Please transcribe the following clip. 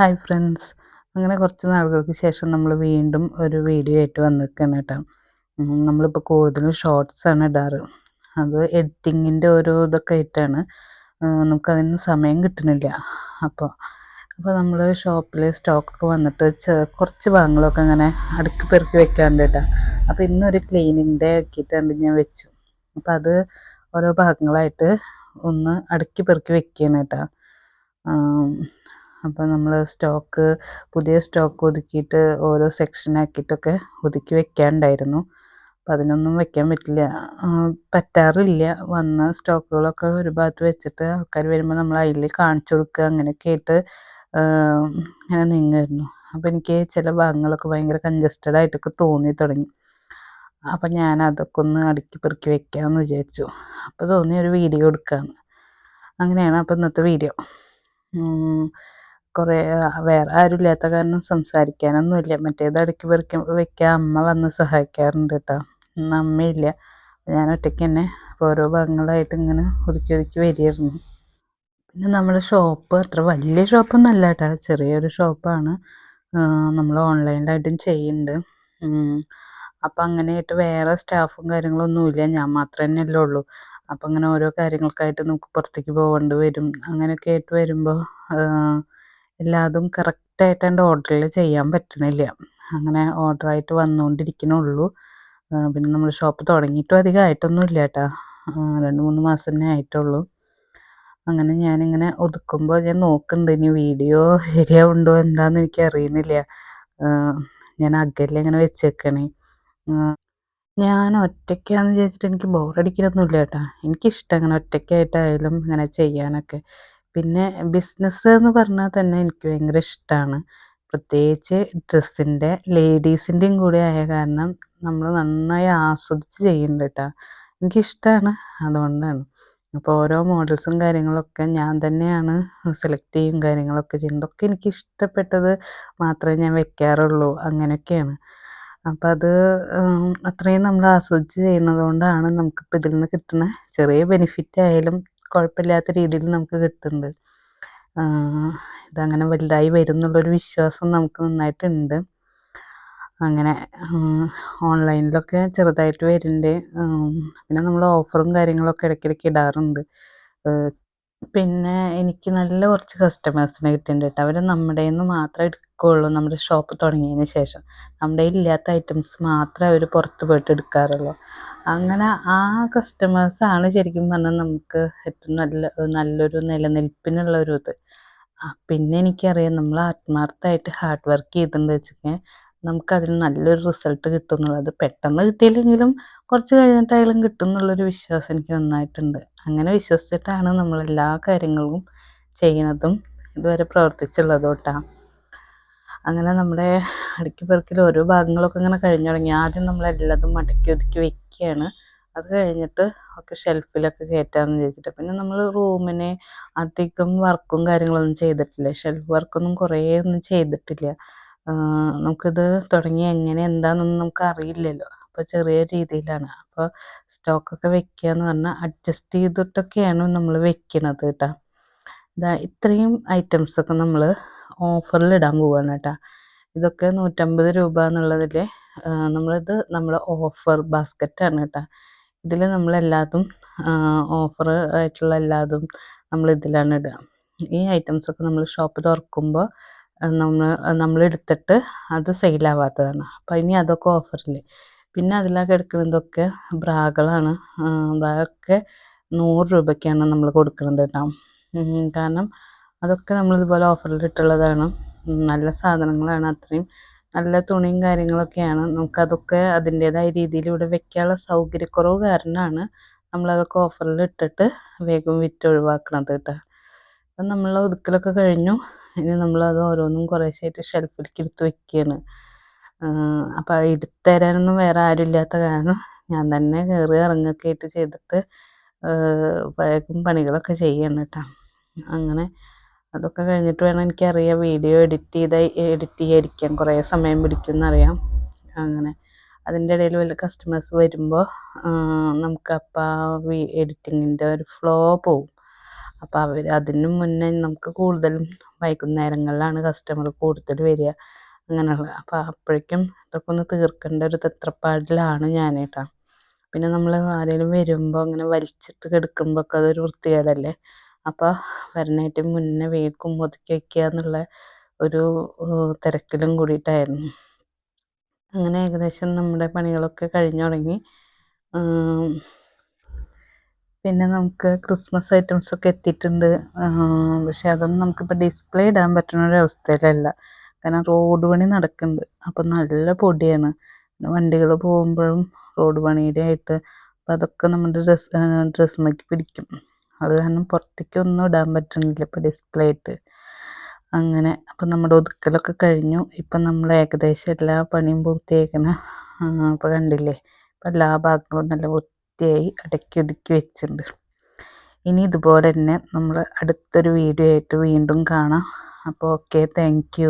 Hi friends അങ്ങനെ കുറച്ച് നാളുകൾക്ക് ശേഷം നമ്മൾ വീണ്ടും ഒരു വീഡിയോ ആയിട്ട് വന്നിരിക്കുകയാണ് കേട്ടോ. നമ്മളിപ്പോൾ കൂടുതലും ഷോർട്സാണ് ഇടാറ്. അത് എഡിറ്റിങ്ങിന്റെ ഒരു ഇതൊക്കെ ആയിട്ടാണ്. നമുക്കതിന് സമയം കിട്ടുന്നില്ല. അപ്പോൾ അപ്പോൾ നമ്മൾ ഷോപ്പിൽ സ്റ്റോക്കൊക്കെ വന്നിട്ട് കുറച്ച് ഭാഗങ്ങളൊക്കെ അങ്ങനെ അടുക്കി പെറുക്കി വെക്കാറുണ്ട് കേട്ടോ. അപ്പോൾ ഇന്നൊരു ക്ലീനിങ് ഡേ ആക്കിയിട്ടുണ്ട് ഞാൻ വെച്ചു. അപ്പോൾ അത് ഓരോ ഭാഗങ്ങളായിട്ട് ഒന്ന് അടുക്കി പെറുക്കി വെക്കുകയാണ് കേട്ടോ. അപ്പോൾ നമ്മൾ സ്റ്റോക്ക് പുതിയ സ്റ്റോക്ക് ഒതുക്കിയിട്ട് ഓരോ സെക്ഷനാക്കിയിട്ടൊക്കെ ഒതുക്കി വെക്കാനുണ്ടായിരുന്നു അപ്പോൾ അതിനൊന്നും വെക്കാൻ പറ്റില്ല. പറ്റാറില്ല. വന്ന സ്റ്റോക്കുകളൊക്കെ ഒരു ഭാഗത്ത് വെച്ചിട്ട് ആൾക്കാർ വരുമ്പോൾ നമ്മൾ അതിൽ കാണിച്ചു കൊടുക്കുക അങ്ങനെയൊക്കെ ആയിട്ട് ഇങ്ങനെ നീങ്ങുമായിരുന്നു അപ്പോൾ എനിക്ക് ചില ഭാഗങ്ങളൊക്കെ ഭയങ്കര കൺജസ്റ്റഡ് ആയിട്ടൊക്കെ തോന്നി തുടങ്ങി. അപ്പം ഞാൻ അതൊക്കെ ഒന്ന് അടുക്കി പെറുക്കി വെക്കാമെന്ന് വിചാരിച്ചു. അപ്പോൾ തോന്നി ഒരു വീഡിയോ എടുക്കാമെന്ന് അങ്ങനെയാണ് അപ്പോൾ ഇന്നത്തെ വീഡിയോ കുറേ വേറെ ആരും ഇല്ലാത്ത കാരണം സംസാരിക്കാനൊന്നുമില്ല. മറ്റേത് അടുക്കി പെറുക്കി വെക്കാൻ അമ്മ വന്ന് സഹായിക്കാറുണ്ട് കേട്ടോ ഇന്ന് അമ്മയില്ല. ഞാൻ ഒറ്റയ്ക്ക് തന്നെ ഓരോ ഭാഗങ്ങളായിട്ട് ഇങ്ങനെ ഒതുക്കി ഒതുക്കി വരികയായിരുന്നു. പിന്നെ നമ്മുടെ ഷോപ്പ് അത്ര വലിയ ഷോപ്പൊന്നും അല്ല കേട്ടോ ചെറിയൊരു ഷോപ്പാണ്. നമ്മൾ ഓൺലൈനിലായിട്ടും ചെയ്യുന്നുണ്ട്. അപ്പം അങ്ങനെയായിട്ട് വേറെ സ്റ്റാഫും കാര്യങ്ങളൊന്നുമില്ല. ഞാൻ മാത്രമേ തന്നെയല്ലേ ഉള്ളൂ. അപ്പം അങ്ങനെ ഓരോ കാര്യങ്ങൾക്കായിട്ട് നമുക്ക് പുറത്തേക്ക് പോകേണ്ടി വരും. അങ്ങനെയൊക്കെ ആയിട്ട് വരുമ്പോൾ എല്ലാതും കറക്റ്റായിട്ട് എന്റെ ഓർഡറിൽ ചെയ്യാൻ പറ്റണില്ല. അങ്ങനെ ഓർഡറായിട്ട് വന്നുകൊണ്ടിരിക്കണുള്ളൂ പിന്നെ നമ്മൾ ഷോപ്പ് തുടങ്ങിയിട്ടും അധികം ആയിട്ടൊന്നും ഇല്ല കേട്ടോ രണ്ട് മൂന്ന് മാസം തന്നെ ആയിട്ടുള്ളൂ. അങ്ങനെ ഞാനിങ്ങനെ ഒതുക്കുമ്പോൾ ഞാൻ നോക്കുന്നുണ്ട് ഇനി വീഡിയോ ശരിയാവുണ്ടോ എന്താണെന്ന് എനിക്ക് അറിയുന്നില്ല ഞാൻ അകലെ ഇങ്ങനെ വെച്ചേക്കണേ ഞാൻ ഒറ്റയ്ക്കാന്ന് വിചാരിച്ചിട്ട് എനിക്ക് ബോറടിക്കലൊന്നുമില്ല കേട്ടോ എനിക്കിഷ്ടം അങ്ങനെ ഒറ്റയ്ക്കായിട്ടായാലും ഇങ്ങനെ ചെയ്യാനൊക്കെ. പിന്നെ ബിസിനസ് എന്ന് പറഞ്ഞാൽ തന്നെ എനിക്ക് ഭയങ്കര ഇഷ്ടമാണ് പ്രത്യേകിച്ച് ഡ്രസ്സിന്റെ ലേഡീസിന്റെയും കൂടെ ആയ കാരണം നമ്മൾ നന്നായി ആസ്വദിച്ച് ചെയ്യുന്നുണ്ട് കേട്ടോ എനിക്കിഷ്ടമാണ് അതുകൊണ്ടാണ്. അപ്പോൾ ഓരോ മോഡൽസും കാര്യങ്ങളൊക്കെ ഞാൻ തന്നെയാണ് സെലക്ട് ചെയ്യും കാര്യങ്ങളൊക്കെ ചെയ്യുന്നത് ഒക്കെ എനിക്ക് ഇഷ്ടപ്പെട്ടത് മാത്രമേ ഞാൻ വെക്കാറുള്ളൂ അങ്ങനെയൊക്കെയാണ്. അപ്പം അത് അത്രയും നമ്മൾ ആസ്വദിച്ച് ചെയ്യുന്നത് കൊണ്ടാണ് നമുക്കിപ്പോൾ ഇതിൽ നിന്ന് കിട്ടുന്ന ചെറിയ ബെനിഫിറ്റ് ആയാലും കുഴപ്പമില്ലാത്ത രീതിയിൽ നമുക്ക് കിട്ടുന്നുണ്ട്. ഇതങ്ങനെ വലുതായി വരും എന്നുള്ളൊരു വിശ്വാസം നമുക്ക് നന്നായിട്ടുണ്ട്. അങ്ങനെ ഓൺലൈനിലൊക്കെ ചെറുതായിട്ട് വരുന്നുണ്ട്. പിന്നെ നമ്മൾ ഓഫറും കാര്യങ്ങളൊക്കെ ഇടയ്ക്കിടയ്ക്ക് ഇടാറുണ്ട്. പിന്നെ എനിക്ക് നല്ല കുറച്ച് കസ്റ്റമേഴ്സിനെ കിട്ടിയിട്ടുണ്ട് കേട്ടോ. അവർ നമ്മുടെ നിന്ന് മാത്രമേ എടുക്കുകയുള്ളൂ. നമ്മുടെ ഷോപ്പ് തുടങ്ങിയതിന് ശേഷം. നമ്മുടെ ഇല്ലാത്ത ഐറ്റംസ് മാത്രമേ അവർ പുറത്ത് പോയിട്ട് എടുക്കാറുള്ളൂ. അങ്ങനെ ആ കസ്റ്റമേഴ്സാണ് ശരിക്കും പറഞ്ഞാൽ നമുക്ക് ഏറ്റവും നല്ല നല്ലൊരു നിലനിൽപ്പിനുള്ള ഒരു ഇത്. പിന്നെ എനിക്കറിയാം നമ്മൾ ആത്മാർത്ഥമായിട്ട് ഹാർഡ് വർക്ക് ചെയ്തിട്ടുണ്ട് വെച്ചിട്ടുണ്ടെങ്കിൽ നമുക്കതിന് നല്ലൊരു റിസൾട്ട് കിട്ടും എന്നുള്ളത് പെട്ടെന്ന് കിട്ടിയില്ലെങ്കിലും കുറച്ച് കഴിഞ്ഞിട്ടായാലും കിട്ടും എന്നുള്ളൊരു വിശ്വാസം എനിക്ക് നന്നായിട്ടുണ്ട്. അങ്ങനെ വിശ്വസിച്ചിട്ടാണ് നമ്മൾ എല്ലാ കാര്യങ്ങളും ചെയ്യുന്നതും ഇതുവരെ പ്രവർത്തിച്ചുള്ളത് കേട്ടോ. അങ്ങനെ നമ്മുടെ അടുക്കി പെറുക്കിൽ ഓരോ ഭാഗങ്ങളൊക്കെ ഇങ്ങനെ കഴിഞ്ഞു തുടങ്ങി. ആദ്യം നമ്മളെല്ലാതും മടക്കി ഒതുക്കി വെക്കുകയാണ് അത് കഴിഞ്ഞിട്ട് ഒക്കെ ഷെൽഫിലൊക്കെ കയറ്റാമെന്ന് വിചാരിച്ചിട്ട്. പിന്നെ നമ്മൾ റൂമിനെ അധികം വർക്കും കാര്യങ്ങളൊന്നും ചെയ്തിട്ടില്ല. ഷെൽഫ് വർക്കൊന്നും കുറേ ഒന്നും ചെയ്തിട്ടില്ല. നമുക്കിത് തുടങ്ങി എങ്ങനെ എന്താണെന്നൊന്നും നമുക്ക് അറിയില്ലല്ലോ. അപ്പോൾ ചെറിയ രീതിയിലാണ്. അപ്പോൾ സ്റ്റോക്കൊക്കെ വെക്കുക എന്ന് പറഞ്ഞാൽ അഡ്ജസ്റ്റ് ചെയ്തിട്ടൊക്കെയാണ് നമ്മൾ വെക്കുന്നത് കേട്ടോ ഇതാ ഇത്രയും ഐറ്റംസൊക്കെ നമ്മൾ ഓഫറിൽ ഇടാൻ പോവുകയാണ് കേട്ടോ ഇതൊക്കെ നൂറ്റമ്പത് രൂപ എന്നുള്ളതിൽ നമ്മളിത് നമ്മൾ ഓഫർ ബാസ്ക്കറ്റാണ് കേട്ടോ ഇതിൽ നമ്മളെല്ലാതും ഓഫർ ആയിട്ടുള്ള എല്ലാതും നമ്മൾ ഇതിലാണ് ഇടുക ഈ ഐറ്റംസൊക്കെ നമ്മൾ ഷോപ്പ് തുറക്കുമ്പോൾ നമ്മൾ നമ്മൾ എടുത്തിട്ട് അത് സെയിലാവാത്തതാണ് അപ്പോൾ ഇനി അതൊക്കെ ഓഫറിൽ പിന്നെ അതിലൊക്കെ എടുക്കുന്നതൊക്കെ ബ്രാകളാണ്. ബ്രാഗൊക്കെ നൂറ് രൂപയ്ക്കാണ് നമ്മൾ കൊടുക്കുന്നത് കേട്ടോ കാരണം അതൊക്കെ നമ്മൾ ഇതുപോലെ ഓഫറിൽ ഇട്ടുള്ളതാണ്. നല്ല സാധനങ്ങളാണ് അത്രയും. നല്ല തുണിയും കാര്യങ്ങളൊക്കെയാണ്. നമുക്കതൊക്കെ അതിന്റേതായ രീതിയിൽ ഇവിടെ വെക്കാനുള്ള സൗകര്യക്കുറവ് കാരണമാണ് നമ്മളതൊക്കെ ഓഫറിൽ ഇട്ടിട്ട് വേഗം വിറ്റ് ഒഴിവാക്കണത് കേട്ടോ അപ്പം നമ്മൾ ഒതുക്കലൊക്കെ കഴിഞ്ഞു. ഇനി നമ്മളത് ഓരോന്നും കുറേശ്ശായിട്ട് ഷെൽഫിലേക്ക് എടുത്ത് വെക്കുകയാണ് അപ്പോൾ എടുത്തു തരാനൊന്നും വേറെ ആരും ഇല്ലാത്ത കാരണം ഞാൻ തന്നെ കയറി ഇറങ്ങൊക്കെ ആയിട്ട് ചെയ്തിട്ട് വേഗം പണികളൊക്കെ ചെയ്യണം കേട്ടോ അങ്ങനെ അതൊക്കെ കഴിഞ്ഞിട്ട് വേണം എനിക്കറിയാം വീഡിയോ എഡിറ്റ് ചെയ്ത് എഡിറ്റ് ചെയ്യാതിരിക്കാൻ കുറേ സമയം പിടിക്കും എന്നറിയാം അങ്ങനെ അതിന്റെ ഇടയിൽ വല്ല കസ്റ്റമേഴ്സ് വരുമ്പോൾ നമുക്ക് അപ്പം എഡിറ്റിങ്ങിന്റെ ഒരു ഫ്ലോ പോവും. അപ്പോൾ അവർ അതിന് മുന്നേ നമുക്ക് കൂടുതലും വൈകുന്നേരങ്ങളിലാണ് കസ്റ്റമർ കൂടുതൽ വരിക. അങ്ങനെയുള്ള അപ്പോൾ അപ്പോഴേക്കും ഇതൊക്കെ ഒന്ന് തീർക്കേണ്ട ഒരു തത്രപ്പാടിലാണ് ഞാൻ കേട്ടോ പിന്നെ നമ്മൾ ആരെങ്കിലും വരുമ്പോൾ അങ്ങനെ വലിച്ചിട്ട് കിടക്കുമ്പോൾ ഒക്കെ അതൊരു വൃത്തികേടല്ലേ? അപ്പോൾ വരണേറ്റ് മുന്നേ വേഗം ഒതുക്കി വയ്ക്കുക എന്നുള്ള ഒരു തിരക്കിലും കൂടിയിട്ടായിരുന്നു. അങ്ങനെ ഏകദേശം നമ്മുടെ പണികളൊക്കെ കഴിഞ്ഞു തുടങ്ങി. പിന്നെ നമുക്ക് ക്രിസ്മസ് ഐറ്റംസ് ഒക്കെ എത്തിയിട്ടുണ്ട്. പക്ഷേ അതൊന്നും നമുക്കിപ്പോൾ ഡിസ്പ്ലേ ഇടാൻ പറ്റുന്ന ഒരു അവസ്ഥയിലല്ല. കാരണം റോഡ് പണി നടക്കുന്നുണ്ട്. അപ്പം നല്ല പൊടിയാണ്. വണ്ടികൾ പോകുമ്പോഴും റോഡ് പണിയുടെ ആയിട്ട് അപ്പം അതൊക്കെ നമ്മുടെ ഡ്രസ് ഡ്രസ്സുമേക്ക് പിടിക്കും. അത് കാരണം പുറത്തേക്കൊന്നും ഇടാൻ പറ്റുന്നില്ല ഇപ്പോൾ ഡിസ്പ്ലേ ആയിട്ട്. അങ്ങനെ അപ്പം നമ്മുടെ ഒതുക്കലൊക്കെ കഴിഞ്ഞു. ഇപ്പം നമ്മൾ ഏകദേശം എല്ലാ പണിയും പൂർത്തിയാക്കണ അപ്പോൾ കണ്ടില്ലേ? ഇപ്പം എല്ലാ ഭാഗങ്ങളും നല്ല വൃത്തിയായി അടക്കി ഒതുക്കി വെച്ചിട്ടുണ്ട്. ഇനി ഇതുപോലെ തന്നെ നമ്മൾ അടുത്തൊരു വീഡിയോ ആയിട്ട് വീണ്ടും കാണാം. അപ്പോൾ ഓക്കെ താങ്ക്